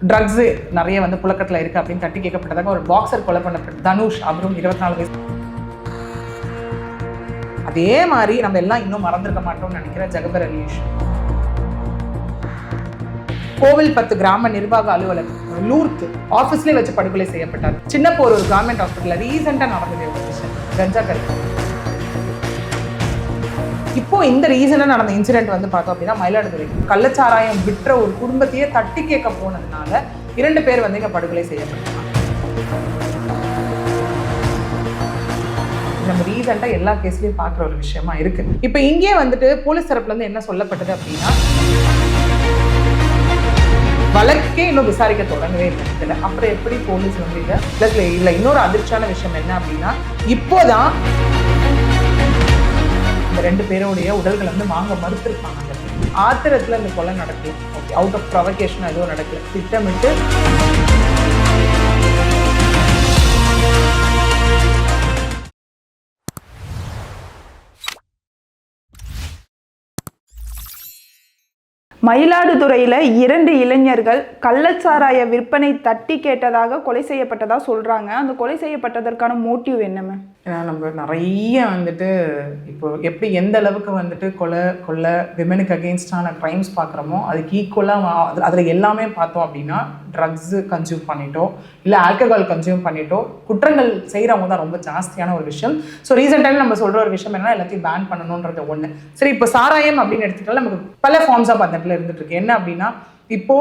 Drugs நிறைய வந்து புழக்கத்தில் இருக்குது அப்படின்னு தட்டி கேட்கப்பட்டதாக ஒரு பாக்ஸர் கொலை பண்ணப்பட்ட தனுஷ். அவரும் இருபத்தி நாலு வயசு. அதே மாதிரி நம்ம எல்லாம் இன்னும் மறந்துருக்க மாட்டோம்னு நினைக்கிற ஜெகபர் அலீஷ் கோவில் பத்து கிராம நிர்வாக அலுவலர் லூர்த்து ஆஃபீஸ்லேயே வச்சு படுகொலை செய்யப்பட்டார். சின்னப்போர் ஒரு கவர்மெண்ட் ஹாஸ்பிட்டலில் ரீசெண்டாக நடந்தது கஞ்சா கல்வி இப்போ இந்த ரீசனாக நடந்த இன்சிடென்ட் வந்து பார்த்தோம் அப்படின்னா மயிலாடுதுறை. கள்ளச்சாராயம் விற்ற ஒரு குடும்பத்தையே தட்டி கேட்க போனதுனால இரண்டு பேர் வந்து இங்கே படுகொலை செய்யப்பட்டாங்க. நம்ம ரீசெண்டாக எல்லா கேஸ்லையும் பார்க்குற ஒரு விஷயமா இருக்கு. இப்போ இங்கே வந்துட்டு போலீஸ் தரப்புலேருந்து என்ன சொல்லப்பட்டது அப்படின்னா வழக்கே இன்னும் விசாரிக்க தொடங்கவே இல்லை. அப்புறம் எப்படி போலீஸ் வந்து இதை இல்லை இன்னொரு அதிர்ச்சியான விஷயம் என்ன அப்படின்னா இப்போதான் அந்த ரெண்டு பேருடைய உடல்களை வந்து வாங்க மறுத்திருப்பாங்க அந்த இந்த கொலை நடக்கல ஓகே அவுட் ஆஃப் ப்ரொவகேஷன் எதுவும் நடக்கல. திட்டமிட்டு மயிலாடுதுறையில் இரண்டு இளைஞர்கள் கள்ளச்சாராய விற்பனை தட்டி கேட்டதாக கொலை செய்யப்பட்டதாக சொல்கிறாங்க அந்த கொலை செய்யப்பட்டதற்கான மோட்டிவ் என்ன ஏன்னா நம்ம நிறைய வந்துட்டு இப்போ எப்படி எந்த அளவுக்கு வந்துட்டு கொலை கொள்ளை விமனுக்கு அகெயின்ஸ்டான க்ரைம்ஸ் பார்க்குறோமோ அதுக்கு ஈக்குவலாக அதில் எல்லாமே பார்த்தோம் அப்படின்னா ட்ரக்ஸு கன்சியூம் பண்ணிட்டோ இல்லை ஆல்கஹால் கன்சியூம் பண்ணிட்டோ குற்றங்கள் செய்கிறவங்க தான் ரொம்ப ஜாஸ்தியான ஒரு விஷயம். ஸோ ரீசெண்ட் டைம் நம்ம சொல்கிற ஒரு விஷயம் என்னன்னா எல்லாத்தையும் பேன் பண்ணணுன்றது ஒன்று சரி இப்போ சாராயம் அப்படின்னு எடுத்துக்கிட்டால் நமக்கு பல ஃபார்ம்ஸ் ஆஃப் அந்த இடத்துல இருந்துட்டு இருக்கு. என்ன அப்படின்னா இப்போ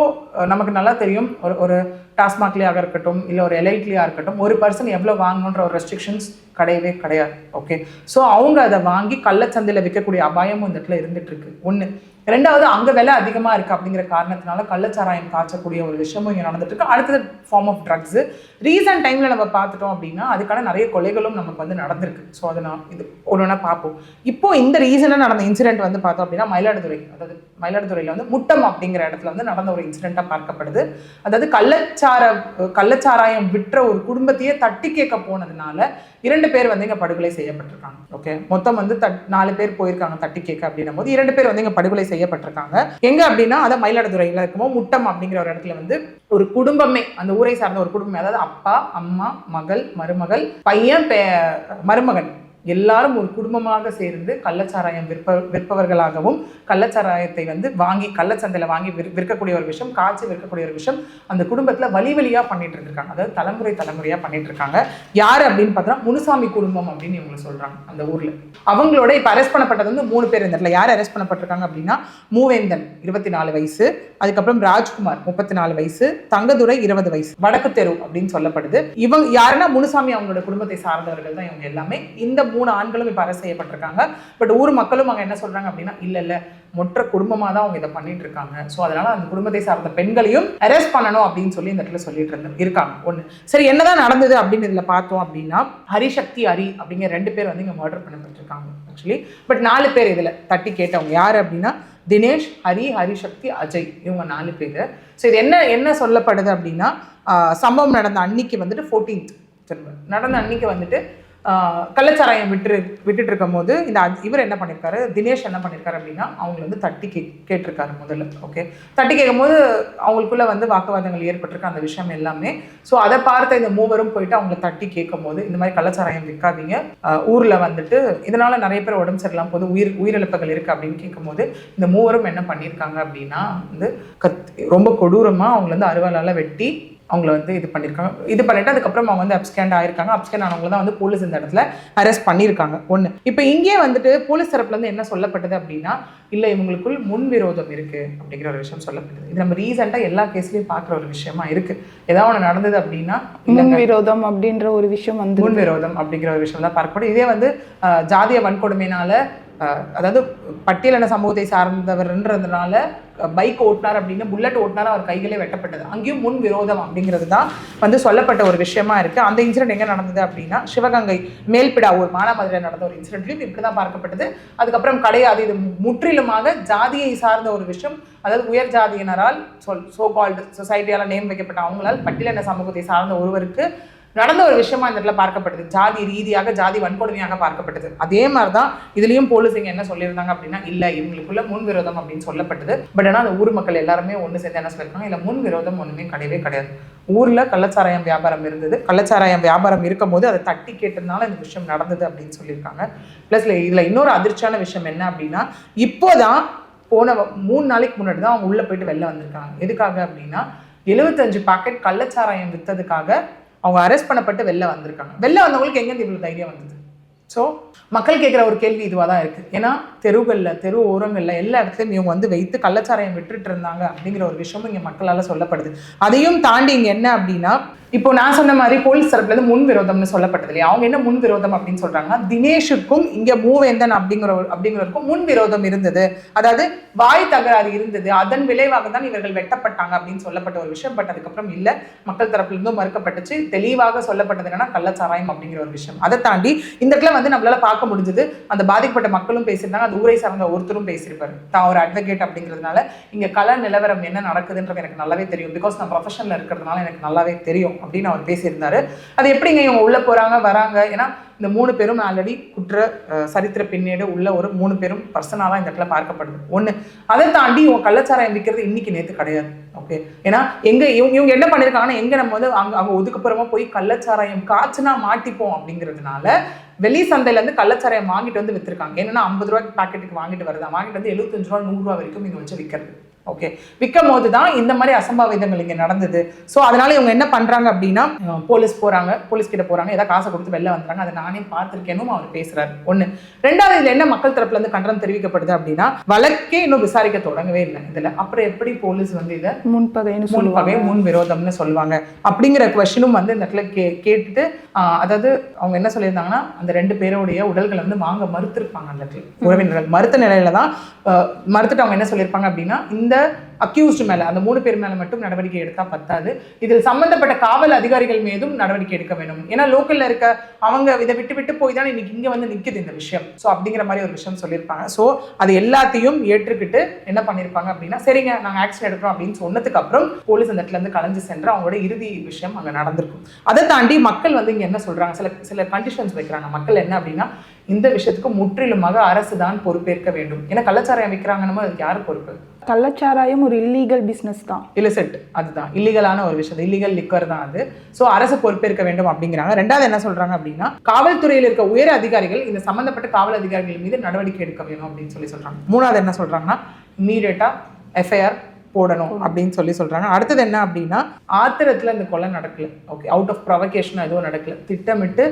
நமக்கு நல்லா தெரியும் ஒரு ஒரு டாஸ்மாக்லேயாக இருக்கட்டும் இல்லை ஒரு எலைட்லேயாக இருக்கட்டும் ஒரு பர்சன் எவ்வளோ வாங்கணுன்ற ஒரு ரெஸ்ட்ரிக்ஷன்ஸ் கிடையவே கிடையாது ஓகே ஸோ அவங்க அதை வாங்கி கள்ளச்சந்தையில் விற்கக்கூடிய அபாயமும் இந்த இடத்துல இருந்துகிட்ருக்கு ஒன்று ரெண்டாவது அங்கே விலை அதிகமாக இருக்குது அப்படிங்கிற காரணத்தினால கள்ளச்சாராயம் காய்ச்சக்கூடிய ஒரு விஷயமும் இங்கே நடந்துட்டுருக்கு. அடுத்தது ஃபார்ம் ஆஃப் ட்ரக்ஸு ரீசன்ட் டைமில் நம்ம பார்த்துட்டோம் அப்படின்னா அதுக்கான நிறைய கொலைகளும் நமக்கு வந்து நடந்திருக்கு. ஸோ அதை நான் இது ஒன்று ஒன்றா பார்ப்போம். இப்போது இந்த ரீசனாக நடந்த இன்சிடென்ட் வந்து பார்த்தோம் அப்படின்னா மயிலாடுதுறை அதாவது மயிலாடுதுறையில் வந்து முட்டம் அப்படிங்கிற இடத்துல வந்து நடந்த ஒரு இன்சிடெண்ட்டாக பார்க்கப்படுது. அதாவது கள்ளச்சார கள்ளச்சாராயம் விற்ற ஒரு குடும்பத்தையே தட்டி கேட்க போனதுனால இரண்டு பேர் வந்து இங்கே படுகொலை செய்யப்பட்டிருக்காங்க. ஓகே மொத்தம் வந்து தட் நாலு பேர் போயிருக்காங்க தட்டி கேட்க அப்படின்னும் போது இரண்டு பேர் வந்து இங்கே படுகொலை செய்யப்பட்டிருக்காங்க. எங்க அப்படின்னா அதை மயிலாடுதுறையில் இருக்குமோ முட்டம் அப்படிங்கிற ஒரு இடத்துல வந்து ஒரு குடும்பமே அந்த ஊரை சார்ந்த ஒரு குடும்பமே அதாவது அப்பா அம்மா மகள் மருமகள் பையன் பே மருமகன். எல்லாரும் ஒரு குடும்பமாக சேர்ந்து கள்ளச்சாராயம் விற்ப விற்பவர்களாகவும் கள்ளச்சாராயத்தை வந்து வாங்கி கள்ளச்சந்தையில் வாங்கி விற் விற்கக்கூடிய ஒரு விஷயம் காய்ச்சி விற்கக்கூடிய ஒரு விஷயம் அந்த குடும்பத்தில் வழி வழியாக பண்ணிட்டு இருக்காங்க அதாவது தலைமுறை தலைமுறையாக பண்ணிட்டு இருக்காங்க. யார் அப்படின்னு பார்த்தா முனுசாமி குடும்பம் அப்படின்னு இவங்க சொல்கிறாங்க அந்த ஊரில். அவங்களோட இப்போ அரெஸ்ட் பண்ணப்பட்டது வந்து மூணு பேர் இந்த இடத்துல. யார் அரெஸ்ட் பண்ணப்பட்டிருக்காங்க அப்படின்னா மூவேந்தன் இருபத்தி நாலு வயசு அதுக்கப்புறம் ராஜ்குமார் முப்பத்தி நாலு வயசு தங்கதுரை இருபது வயசு வடக்கு தெரு அப்படின்னு சொல்லப்படுது. இவங்க யாருன்னா முனுசாமி அவங்களோட குடும்பத்தை சார்ந்தவர்கள் தான் இவங்க எல்லாமே. இந்த மூணு ஆண்களும் இப்போ அரெஸ்ட் செய்யப்பட்டிருக்காங்க. பட் ஊர் மக்களும் அவங்க என்ன சொல்றாங்க அப்படின்னா இல்லை இல்லை மொற்ற குடும்பமாக தான் அவங்க இதை பண்ணிட்டு இருக்காங்க. ஸோ அதனால அந்த குடும்பத்தை சார்ந்த பெண்களையும் அரெஸ்ட் பண்ணணும் அப்படின்னு சொல்லி இந்த இடத்துல சொல்லிட்டு இருந்த இருக்காங்க. ஒன்று சரி என்னதான் நடந்தது அப்படின்னு இதில் பார்த்தோம் அப்படின்னா ஹரிசக்தி ஹரி அப்படிங்கிற ரெண்டு பேர் வந்து இங்கே மர்டர் பண்ணப்பட்டிருக்காங்க ஆக்சுவலி பட் நாலு பேர் இதில் தட்டி கேட்டவங்க யார் அப்படின்னா தினேஷ் ஹரி ஹரிசக்தி அஜய். இவங்க நாலு பேர். ஸோ இது என்ன என்ன சொல்லப்படுது அப்படின்னா சம்பவம் நடந்த அன்னைக்கு வந்துட்டு ஃபோர்டீன்த் நடந்த அன்னைக்கு வந்துட்டு கள்ளச்சாராயம் விட்டு விட்டுட்டு இருக்கும் போது இந்த இவர் என்ன பண்ணியிருக்காரு தினேஷ் என்ன பண்ணியிருக்காரு அப்படின்னா அவங்கள வந்து தட்டி கே கேட்டிருக்காரு முதல்ல ஓகே தட்டி கேட்கும்போது அவங்களுக்குள்ள வந்து வாக்குவாதங்கள் ஏற்பட்டிருக்க அந்த விஷயம் எல்லாமே. ஸோ அதை பார்த்த இந்த மூவரும் போயிட்டு அவங்கள தட்டி கேட்கும் போது இந்த மாதிரி கள்ளச்சாராயம் விற்காதீங்க. ஊரில் வந்துட்டு இதனால நிறைய பேர் உடம்பு சரியில்லாம போது உயிர் உயிரிழப்புகள் இருக்கு அப்படின்னு கேட்கும்போது இந்த மூவரும் என்ன பண்ணியிருக்காங்க அப்படின்னா வந்து கத் ரொம்ப கொடூரமாக அவங்கள வந்து அறுவாளால வெட்டி அவங்கள வந்து இது பண்ணியிருக்காங்க இது பண்ணிட்டு அதுக்கப்புறம் அவங்க வந்து அப்ஸ்கேண்ட் ஆயிருக்காங்க. அப்ஸ்கேண்ட் ஆனவங்க தான் வந்து போலீஸ் இந்த இடத்துல அரெஸ்ட் பண்ணியிருக்காங்க ஒன்று இப்போ இங்கே வந்துட்டு போலீஸ் தரப்புல இருந்து என்ன சொல்லப்பட்டது அப்படின்னா இல்லை இவங்களுக்குள் முன் விரோதம் இருக்கு அப்படிங்கிற ஒரு விஷயம் சொல்லப்பட்டது. இது நம்ம ரீசெண்டாக எல்லா கேஸ்லையும் பார்க்குற ஒரு விஷயமா இருக்கு. ஏதாவது ஒன்று நடந்தது அப்படின்னா முன் விரோதம் அப்படின்ற ஒரு விஷயம் வந்து முன் விரோதம் அப்படிங்கிற ஒரு விஷயம் தான் பார்க்கப்படும். இதே வந்து ஜாதிய வன்கொடுமையினால அதாவது பட்டியலின சமூகத்தை சார்ந்தவர்ன்றதுனால பைக் ஓட்டினார் அப்படின்னு புல்லட் ஓட்டினார் அவர் கைகளே வெட்டப்பட்டது. அங்கேயும் முன் விரோதம் அப்படிங்கிறது தான் வந்து சொல்லப்பட்ட ஒரு விஷயமா இருக்கு. அந்த இன்சிடென்ட் எங்கே நடந்தது அப்படின்னா சிவகங்கை மேல்பிடா ஒரு மானாமதுரையில் நடந்த ஒரு இன்சிடென்ட்லையும் இப்படி தான் பார்க்கப்பட்டது. அதுக்கப்புறம் கிடையாது இது முற்றிலுமாக ஜாதியை சார்ந்த ஒரு விஷயம். அதாவது உயர் ஜாதியினரால் சொல் சோ கால்டு சொசைட்டியால் நேம் வைக்கப்பட்ட அவங்களால் பட்டியலின சமூகத்தை சார்ந்த ஒருவருக்கு நடந்த ஒரு விஷயமா இந்த இடத்துல பார்க்கப்பட்டது. ஜாதி ரீதியாக ஜாதி வன்கொடுமையாக பார்க்கப்பட்டது. அதே மாதிரி தான் இதுலயும் போலீஸ் இங்க என்ன சொல்லியிருந்தாங்க அப்படின்னா இல்ல இவங்களுக்குள்ள முன் விரோதம் அப்படின்னு சொல்லப்பட்டது. பட் ஆனா அந்த ஊர் மக்கள் எல்லாருமே ஒண்ணு சேர்ந்து என்ன சொல்லியிருக்காங்க இல்ல முன் விரோதம் ஒண்ணுமே கிடையவே கிடையாது. ஊர்ல கள்ளச்சாராயம் வியாபாரம் இருந்தது. கள்ளச்சாராயம் வியாபாரம் இருக்கும் போது அதை தட்டி கேட்டதுனால இந்த விஷயம் நடந்தது அப்படின்னு சொல்லியிருக்காங்க. ப்ளஸ் இதுல இன்னொரு அதிர்ச்சியான விஷயம் என்ன அப்படின்னா இப்போதான் போன மூணு நாளைக்கு முன்னாடி தான் அவங்க உள்ள போயிட்டு வெளில வந்திருக்காங்க. எதுக்காக அப்படின்னா எழுபத்தஞ்சு பாக்கெட் கள்ளச்சாராயம் வித்ததுக்காக அவங்க அரெஸ்ட் பண்ணப்பட்டு வெளில வந்திருக்காங்க. வெளில வந்தவங்களுக்கு எங்கேருந்து இவ்வளோ தைரியம் வந்தது? ஸோ மக்கள் கேட்குற ஒரு கேள்வி இதுவாக தான் இருக்குது ஏன்னா தெருவுகளில் தெரு ஓரங்களில் எல்லா இடத்துலையும் இவங்க வந்து வைத்து கள்ளச்சாராயம் விட்டுட்டு இருந்தாங்க அப்படிங்கிற ஒரு விஷயமும் இங்கே மக்களால் சொல்லப்படுது. அதையும் தாண்டி இங்கே என்ன அப்படின்னா இப்போ நான் சொன்ன மாதிரி போலீஸ் தரப்புலேருந்து முன் விரோதம்னு சொல்லப்பட்டது இல்லையா? அவங்க என்ன முன் விரோதம் அப்படின்னு சொல்கிறாங்கன்னா தினேஷுக்கும் இங்கே மூவேந்தன் அப்படிங்கிற அப்படிங்கிறவருக்கும் முன் விரோதம் இருந்தது. அதாவது வாய் தகராறு இருந்தது. அதன் விளைவாக தான் இவர்கள் வெட்டப்பட்டாங்க அப்படின்னு சொல்லப்பட்ட ஒரு விஷயம். பட் அதுக்கப்புறம் இல்லை. மக்கள் தரப்புலேருந்தும் மறுக்கப்பட்டுச்சு. தெளிவாக சொல்லப்பட்டது என்னன்னா கள்ளச்சாராயம் அப்படிங்கிற ஒரு விஷயம். அதை தாண்டி இந்த இடத்துல வந்து நம்மளால பார்க்க முடிஞ்சது. அந்த பாதிக்கப்பட்ட மக்களும் பேசியிருந்தாங்க. அந்த ஊரை சார்ந்த ஒருத்தரும் பேசியிருப்பாரு. தான் ஒரு அட்வொகேட் அப்படிங்கிறதுனால இங்க கல நிலவரம் என்ன நடக்குதுன்றது எனக்கு நல்லாவே தெரியும். பிகாஸ் நான் ப்ரொஃபஷனில் இருக்கிறதுனால எனக்கு நல்லாவே தெரியும் அப்படின்னு அவர் பேசியிருந்தாரு. அது எப்படிங்க இவங்க உள்ள போறாங்க வராங்க? ஏன்னா இந்த மூணு பேரும் ஆல்ரெடி குற்ற சரித்திர பின்னேடு உள்ள ஒரு மூணு பேரும் பர்சனாக இந்த இடத்துல பார்க்கப்படுது. ஒன்று அதை தாண்டி இவங்க கள்ளச்சாராயம் விற்கிறது இன்னைக்கு நேற்று கிடையாது. ஓகே ஏன்னா எங்க இவங்க இவங்க என்ன பண்ணியிருக்காங்கன்னா எங்க நம்ம வந்து அங்கே அங்கே ஒதுக்குப்புறமா போய் கள்ளச்சாராயம் காய்ச்சினா மாட்டிப்போம் அப்படிங்கிறதுனால வெளி சந்தையிலேருந்து கள்ளச்சாரையை கள்ளச்சாராயம் வாங்கிட்டு வந்து விற்றுருக்காங்க என்னென்னா ஐம்பது ரூபாய்க்கு பாக்கெட்டுக்கு வாங்கிட்டு வருதா. வாங்கிட்டு வந்து எழுபத்தஞ்சு ரூபா நூறு ரூபா வரைக்கும் இங்கே வச்சு விற்கிறது ஓகே விற்கும் போது தான் இந்த மாதிரி அசம்பாவிதங்கள் இங்க நடந்தது. ஸோ அதனால இவங்க என்ன பண்றாங்க அப்படின்னா போலீஸ் போறாங்க போலீஸ் கிட்ட போறாங்க ஏதாவது காசை கொடுத்து வெளில வந்துறாங்க அதை நானே பார்த்திருக்கேனும் அவர் பேசுறாரு. ஒண்ணு. ரெண்டாவது இதுல என்ன மக்கள் தரப்புல இருந்து கண்டனம் தெரிவிக்கப்படுது அப்படின்னா வழக்கே இன்னும் விசாரிக்க தொடங்கவே இல்லை இதுல. அப்புறம் எப்படி போலீஸ் வந்து இதை முன்பகைன்னு முன் சொல்லுவாங்க. பகை முன் விரோதம்னு சொல்லுவாங்க. அப்படிங்கிற கொஸ்டினும் வந்து இந்த இடத்துல கே கேட்டுட்டு அதாவது அவங்க என்ன சொல்லியிருந்தாங்கன்னா அந்த ரெண்டு பேருடைய உடல்களை வந்து வாங்க மறுத்திருப்பாங்க அந்த இடத்துல. உறவினர்கள். மறுத்த நிலையில தான் மறுத்துட்டு அவங்க என்ன சொல்லியிருப்பாங்க அப்படின்னா இந்த ainda அக்யூஸ்டு மேலே அந்த மூணு பேர் மேலே மட்டும் நடவடிக்கை எடுத்தால் பத்தாது. இதில் சம்பந்தப்பட்ட காவல் அதிகாரிகள் மீதும் நடவடிக்கை எடுக்க வேணும் ஏன்னா லோக்கல்ல இருக்க அவங்க இதை விட்டு விட்டு போய் தான் இன்னைக்கு இங்கே வந்து நிக்குது இந்த விஷயம். ஸோ அப்படிங்கிற மாதிரி ஒரு விஷயம் சொல்லியிருப்பாங்க. ஸோ அது எல்லாத்தையும் ஏற்றுக்கிட்டு என்ன பண்ணியிருப்பாங்க அப்படின்னா சரிங்க நாங்கள் ஆக்ஷன் எடுக்கிறோம் அப்படின்னு சொன்னதுக்கு அப்புறம் போலீஸ் அந்த இடத்துல இருந்து கலைஞ்சு சென்று அவங்களோட இறுதி விஷயம் அங்கே நடந்திருக்கும். அதை தாண்டி மக்கள் வந்து இங்க என்ன சொல்றாங்க? சில சில கண்டிஷன்ஸ் வைக்கிறாங்க. மக்கள் என்ன அப்படின்னா இந்த விஷயத்துக்கு முற்றிலுமாக அரசு தான் பொறுப்பேற்க வேண்டும். ஏன்னா கள்ளச்சாராயம் விற்கிறாங்கன்னு அதுக்கு யார் பொறுப்பு? கள்ளச்சாராயம் ஒரு இல்லீகல் பிஸ்னஸ் தான். இலிசெட் அதுதான். இல்லீகலான ஒரு விஷயம். இல்லீகல் லிக்கர் தான் அது. ஸோ அரசு பொறுப்பேற்க வேண்டும் அப்படிங்கிறாங்க. ரெண்டாவது என்ன சொல்றாங்க அப்படின்னா காவல்துறையில் இருக்க உயர் அதிகாரிகள் இந்த சம்பந்தப்பட்ட காவல் அதிகாரிகள் மீது நடவடிக்கை எடுக்க வேணும் அப்படின்னு சொல்லி சொல்றாங்க. மூணாவது என்ன சொல்றாங்கன்னா இமீடியட்டா எஃப்ஐஆர் போடணும் அப்படின்னு சொல்லி சொல்றாங்க. அடுத்தது என்ன அப்படின்னா ஆத்திரத்துல இந்த கொலை நடக்கல. ஓகே அவுட் ஆஃப் ப்ரொவகேஷன் எதுவும் நடக்கல. திட்டமிட்டு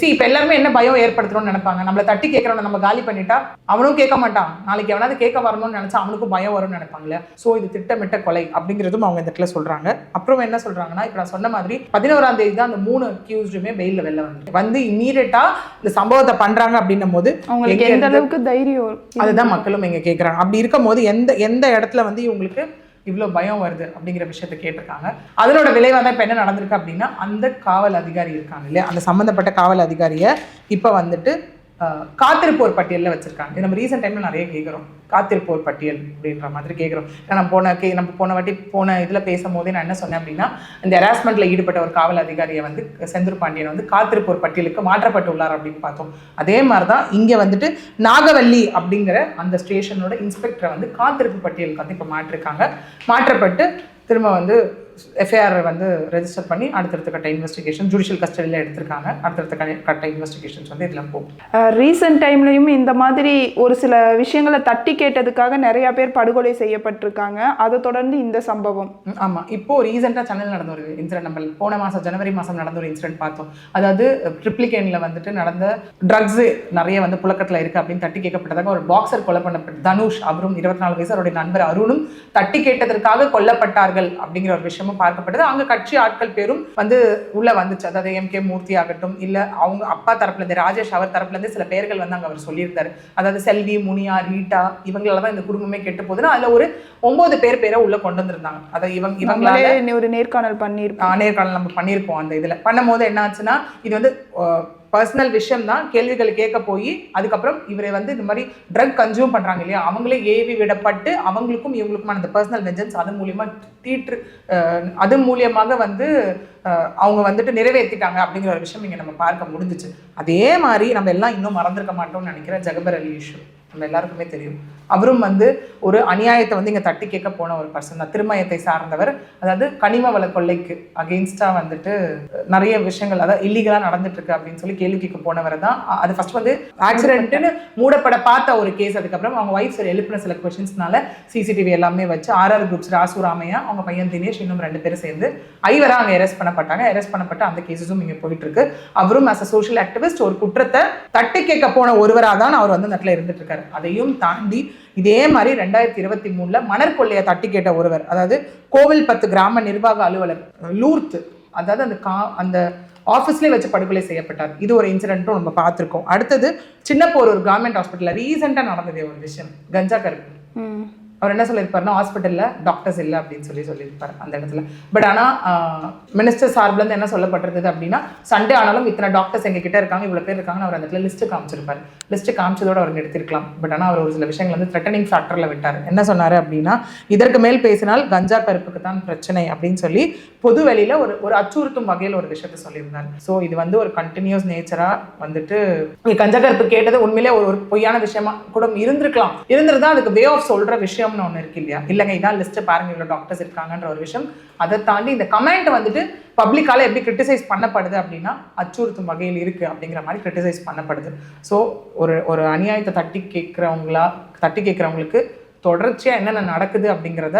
சி இப்போ எல்லாருமே என்ன பயம் ஏற்படுத்தணும்னு நினைப்பாங்க? நம்மளை தட்டி கேட்கறவன நம்ம காலி பண்ணிட்டா அவனும் கேட்க மாட்டான். நாளைக்கு எவனாவது கேட்க வரணும்னு நினைச்சா அவனுக்கும் பயம் வரும்னு நினைப்பாங்கல்ல ஸோ இது திட்டமிட்ட கொலை அப்படிங்கிறதும் அவங்க இந்த இடத்துல சொல்றாங்க. அப்புறம் என்ன சொல்றாங்கன்னா இப்போ நான் சொன்ன மாதிரி பதினோராம் தேதி தான் அந்த மூணு அக்யூஸ்டுமே வெயில்ல வெளில வந்து வந்து இம்மீடியட்டா இந்த சம்பவத்தை பண்றாங்க அப்படின்னும் போது அவங்களுக்கு எந்த அளவுக்கு தைரியம் அதுதான் மக்களும் இங்க கேக்குறாங்க. அப்படி இருக்கும்போது எந்த எந்த இடத்துல வந்து இவங்களுக்கு இவ்வளோ பயம் வருது அப்படிங்கிற விஷயத்த கேட்டிருக்காங்க. அதனோட விளைவாக தான் இப்போ என்ன நடந்திருக்கு அப்படின்னா அந்த காவல் அதிகாரி இருக்காங்க இல்லையா? அந்த சம்மந்தப்பட்ட காவல் அதிகாரியை இப்போ வந்துட்டு காத்திருப்போர் பட்டியலில் வச்சிருக்காங்க. நம்ம ரீசெண்ட் டைமில் நிறைய கேட்குறோம் காத்திருப்போர் பட்டியல் அப்படின்ற மாதிரி கேட்குறோம் ஏன்னா நம்ம போன கே நம்ம போன வாட்டி போன இதில் பேசும்போதே நான் என்ன சொன்னேன் அப்படின்னா இந்த ஹராஸ்மெண்ட்டில் ஈடுபட்ட ஒரு காவல் அதிகாரியை வந்து செந்தூர் பாண்டியன் வந்து காத்திருப்போர் பட்டியலுக்கு மாற்றப்பட்டுள்ளார் அப்படின்னு பார்த்தோம். அதே மாதிரி தான் இங்கே வந்துட்டு நாகவல்லி அப்படிங்கிற அந்த ஸ்டேஷனோட இன்ஸ்பெக்டரை வந்து காத்திருப்பு பட்டியலுக்கு வந்து இப்போ மாற்றிருக்காங்க. மாற்றப்பட்டு திரும்ப வந்து எஃப்ஐஆர் வந்து ரெஜிஸ்டர் பண்ணி அடுத்தடுத்த கட்ட இன்வெஸ்டிகேஷன் ஜுடிஷியல் கஸ்டடியில் எடுத்திருக்காங்க. அடுத்தடுத்த கட்ட இன்வெஸ்டிகேஷன்ஸ் வந்து இதில் போகும். ரீசெண்ட் டைம்லையும் இந்த மாதிரி ஒரு சில விஷயங்களை தட்டி கேட்டதுக்காக நிறைய பேர் படுகொலை செய்யப்பட்டிருக்காங்க. அதை தொடர்ந்து இந்த சம்பவம். ம், ஆமா. இப்போ ரீசெண்டாக சென்னையில் நடந்த ஒரு இன்சிடென்ட் நம்ம போன மாசம் ஜனவரி மாசம் நடந்த ஒரு இன்சிடென்ட் பார்த்தோம். அதாவது ட்ரிப்ளிகேனில் வந்துட்டு நடந்த ட்ரக்ஸ் நிறைய வந்து புழக்கத்துல இருக்கு அப்படின்னு தட்டி கேட்கப்பட்டதாக ஒரு பாக்ஸர் கொலை பண்ணப்பட்ட தனுஷ் அவரும் இருபத்தி நாலு வயசு அவருடைய நண்பர் அருணும் தட்டி கேட்டதற்காக கொல்லப்பட்டார்கள் அப்படிங்கிற ஒரு விஷயமும் பார்க்கப்பட்டது. அங்க கட்சி ஆட்கள் பேரும் வந்து உள்ள வந்துச்சு. அதாவது எம் கே மூர்த்தி ஆகட்டும் இல்ல அவங்க அப்பா தரப்புல இருந்து ராஜேஷ் அவர் தரப்புல இருந்து சில பேர்கள் வந்து அங்க அவர் சொல்லியிருந்தாரு. அதாவது செல்வி முனியா ரீட்டா இவங்களால தான் இந்த குடும்பமே கெட்டு போகுதுன்னா அதுல ஒரு ஒன்பது பேர் பேரை உள்ள கொண்டு வந்திருந்தாங்க. அதை இவங்க இவங்களால ஒரு நேர்காணல் ஆஹ் நேர்காணல் நம்ம பண்ணியிருப்போம் அந்த இதில். பண்ணும்போது என்ன ஆச்சுன்னா இது வந்து பர்சனல் விஷயம் தான் கேள்விகள் கேட்க போய் அதுக்கப்புறம் இவரை வந்து இந்த மாதிரி ட்ரக் கன்சியூம் பண்ணுறாங்க இல்லையா? அவங்களே ஏவி விடப்பட்டு அவங்களுக்கும் இவங்களுக்குமான அந்த பர்சனல் வெஞ்சன்ஸ் அது மூலியமாக தீற்று அது மூலியமாக வந்து அவங்க வந்துட்டு நிறைவேற்றிட்டாங்க அப்படிங்கிற ஒரு விஷயம் இங்கே நம்ம பார்க்க முடிஞ்சுச்சு. அதே மாதிரி நம்ம எல்லாம் இன்னும் மறந்துருக்க மாட்டோம்னு நினைக்கிறேன் ஜெகபர் அலி இஷ்யூ நம்ம எல்லாருக்குமே தெரியும். அவரும் வந்து ஒரு அநியாயத்தை வந்து இங்கே தட்டி கேட்க போன ஒரு பர்சன் தான். திருமயத்தை சார்ந்தவர். அதாவது கனிம வள கொள்ளைக்கு அகெயின்ஸ்டாக வந்துட்டு நிறைய விஷயங்கள் அதாவது இல்லீகலாக நடந்துட்டு இருக்கு அப்படின்னு சொல்லி கேள்வி கேட்க போனவர் தான். அது ஃபர்ஸ்ட் வந்து ஆக்சிடென்ட்னு மூடப்பட பார்த்த ஒரு கேஸ் அதுக்கப்புறம் அவங்க ஒய்ஃப் சரி எழுப்பின சில கொஷின்ஸ்னால சிசிடிவி எல்லாமே வச்சு ஆர்ஆர் குரூப்ஸ் ராசு ராமையா அவங்க பையன் தினேஷ் இன்னும் ரெண்டு பேரும் சேர்ந்து ஐவராக அங்கே அரெஸ்ட் பண்ணப்பட்டாங்க. அரெஸ்ட் பண்ணப்பட்ட அந்த கேசஸும் இங்கே போயிட்டு இருக்கு. அவரும் ஆஸ் அ சோஷியல் ஆக்டிவிஸ்ட் ஒரு குற்றத்தை தட்டி கேட்க போன ஒருவராக தான் அவர் வந்து அந்த இடத்துல இருந்துட்டு இருக்காரு. அதையும் தாண்டி இதே மாதிரி ரெண்டாயிரத்தி இருபத்தி மூணுல மணற்கொள்ளையை தட்டி கேட்ட ஒருவர் அதாவது கோவில் பத்து கிராம நிர்வாக அலுவலர் லூர்த் அதாவது அந்த கா அந்த ஆஃபீஸ்லேயே வச்சு படுகொலை செய்யப்பட்டார். இது ஒரு இன்சிடென்ட்டும் நம்ம பார்த்துருக்கோம். அடுத்தது சின்னப்போர் ஒரு கவர்மெண்ட் ஹாஸ்பிட்டலில் ரீசெண்டாக நடந்தது ஒரு விஷயம் கஞ்சா கருப்பு. அவர் என்ன சொல்லியிருப்பாருன்னா ஹாஸ்பிட்டலில் டாக்டர்ஸ் இல்லை அப்படின்னு சொல்லி சொல்லியிருப்பார் அந்த இடத்துல. பட் ஆனால் மினிஸ்டர் சார்பிலேருந்து என்ன சொல்லப்பட்டிருந்தது அப்படின்னா சண்டே ஆனாலும் இத்தனை டாக்டர்ஸ் எங்ககிட்ட இருக்காங்க இவ்வளோ பேர் இருக்காங்கன்னு அவர் அந்த இடத்துல லிஸ்ட்டு காமிச்சிருப்பார். லிஸ்ட்டு காமிச்சதோட அவர் எடுத்திருக்கலாம். பட் ஆனால் அவர் ஒரு சில விஷயங்கள் வந்து த்ரெட்டனிங் ஃபேக்டரில் விட்டார். என்ன சொன்னார் அப்படின்னா இதற்கு மேல் பேசினால் கஞ்சா கருப்புக்கு தான் பிரச்சனை அப்படின்னு சொல்லி பொது வெளியில் ஒரு ஒரு அச்சுறுத்தும் வகையில் ஒரு விஷயத்த சொல்லியிருந்தார். ஸோ இது வந்து ஒரு கண்டினியூஸ் நேச்சராக வந்துட்டு கஞ்சா கருப்பு கேட்டது உண்மையிலே ஒரு ஒரு பொய்யான விஷயமா? கூட இருந்திருக்கலாம். இருந்திருந்தா அதுக்கு வே ஆஃப் விஷயம் விஷயம்னு ஒன்று இருக்கு இல்லையா? இல்லைங்க இதான் லிஸ்ட் பாருங்க இவ்வளோ டாக்டர்ஸ் இருக்காங்கன்ற ஒரு விஷயம். அதை தாண்டி இந்த கமெண்ட் வந்துட்டு பப்ளிக்கால எப்படி கிரிட்டிசைஸ் பண்ணப்படுது அப்படின்னா அச்சுறுத்தும் வகையில் இருக்கு அப்படிங்கிற மாதிரி கிரிட்டிசைஸ் பண்ணப்படுது. ஸோ ஒரு ஒரு அநியாயத்தை தட்டி கேட்குறவங்களா தட்டி கேட்குறவங்களுக்கு தொடர்ச்சியாக என்னென்ன நடக்குது அப்படிங்கிறத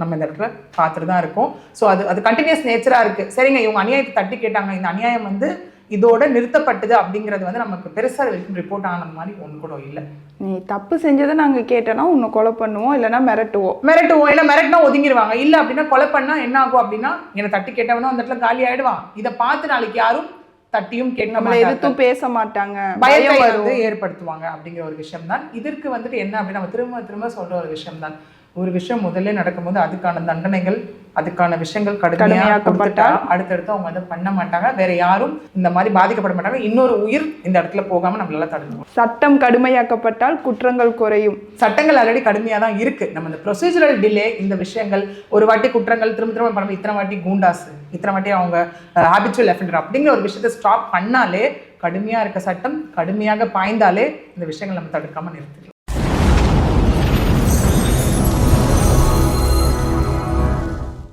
நம்ம இந்த இடத்துல பார்த்துட்டு தான் இருக்கோம். ஸோ அது அது கண்டினியூஸ் நேச்சராக இருக்குது சரிங்க இவங்க அநியாயத்தை தட்டி கேட்டாங்க. இந்த அநியாயம் வந்து இதோட நிறுத்தப்பட்டது அப்படிங்கிறது வந்து நமக்கு பெருசாக வரைக்கும் ரிப்போர்ட் ஆனது மாதிரி ஒன்று கூட இல்லை. நீ தப்பு செஞ்சதை நாங்க கேட்டோன்னா உன்னை கொலை பண்ணுவோம் இல்லைன்னா மிரட்டுவோம். மிரட்டுவோம் இல்லை மிரட்டினா ஒதுங்கிடுவாங்க இல்லை அப்படின்னா கொலை பண்ணா என்ன ஆகும் அப்படின்னா என்னை தட்டி கேட்டவனும் அந்த இடத்துல காலி ஆயிடுவான். இதை பார்த்து நாளைக்கு யாரும் தட்டியும் கேட்க எதிர்த்தும் பேச மாட்டாங்க. பயத்தை பயம் வந்து ஏற்படுத்துவாங்க அப்படிங்கிற ஒரு விஷயம் தான் இதற்கு வந்துட்டு என்ன அப்படின்னு திரும்ப திரும்ப சொல்ற ஒரு விஷயம் தான் ஒரு விஷயம் முதல்ல நடக்கும்போது அதுக்கான தண்டனைகள் அதுக்கான விஷயங்கள் கடுமையாக கொடுத்துட்டா அடுத்தடுத்து அவங்க அதை பண்ண மாட்டாங்க. வேற யாரும் இந்த மாதிரி பாதிக்கப்பட மாட்டாங்க. இன்னொரு உயிர் இந்த இடத்துல போகாம நம்மளால தடுக்கணும். சட்டம் கடுமையாக்கப்பட்டால் குற்றங்கள் குறையும். சட்டங்கள் ஆல்ரெடி கடுமையாக தான் இருக்கு. நம்ம இந்த ப்ரொசீஜரல் டிலே இந்த விஷயங்கள் ஒரு வாட்டி குற்றங்கள் திரும்ப திரும்ப பண்ண இத்தனை வாட்டி கூண்டாசு இத்தனை வாட்டி அவங்க ஹாபிச்சுவல் எஃபெண்டர் அப்படிங்கிற ஒரு விஷயத்தை ஸ்டாப் பண்ணாலே கடுமையாக இருக்க சட்டம் கடுமையாக பாய்ந்தாலே இந்த விஷயங்கள் நம்ம தடுக்காம நிறுத்திக்கலாம்